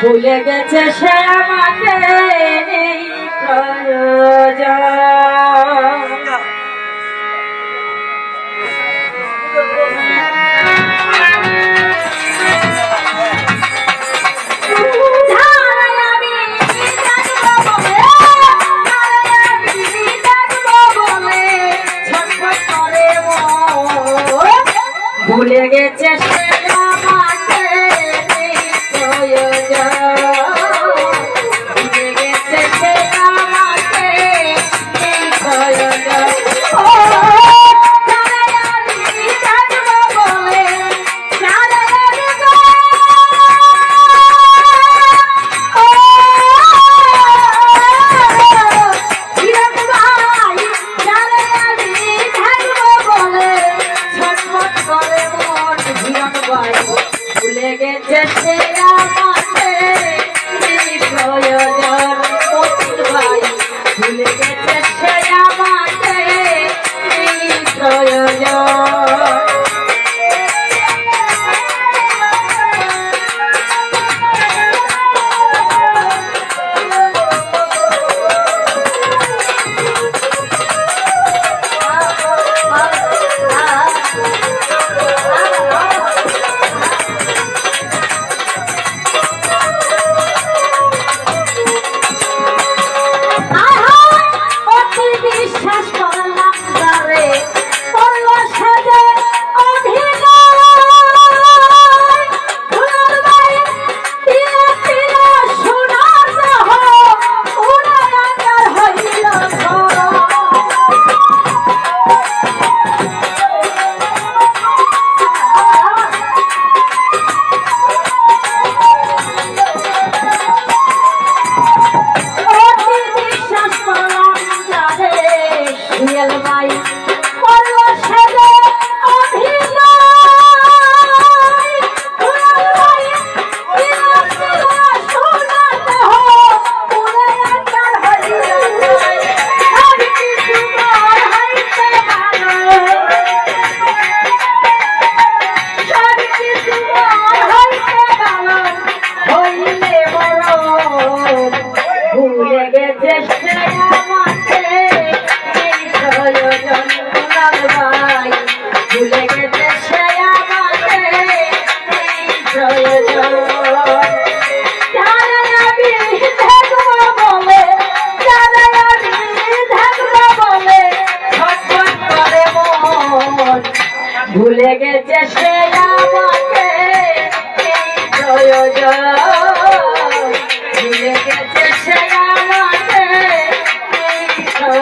ভুলে গেছে সে আমাকে নেই প্রয়োজন। ভুলে গেছে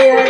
প্রয়োজন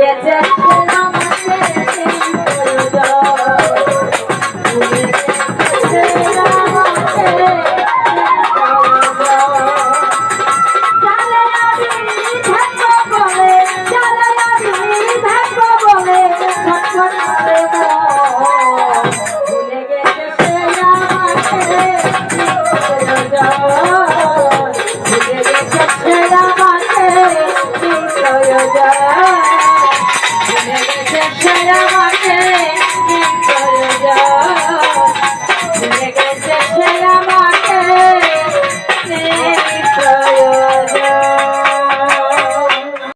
গেছে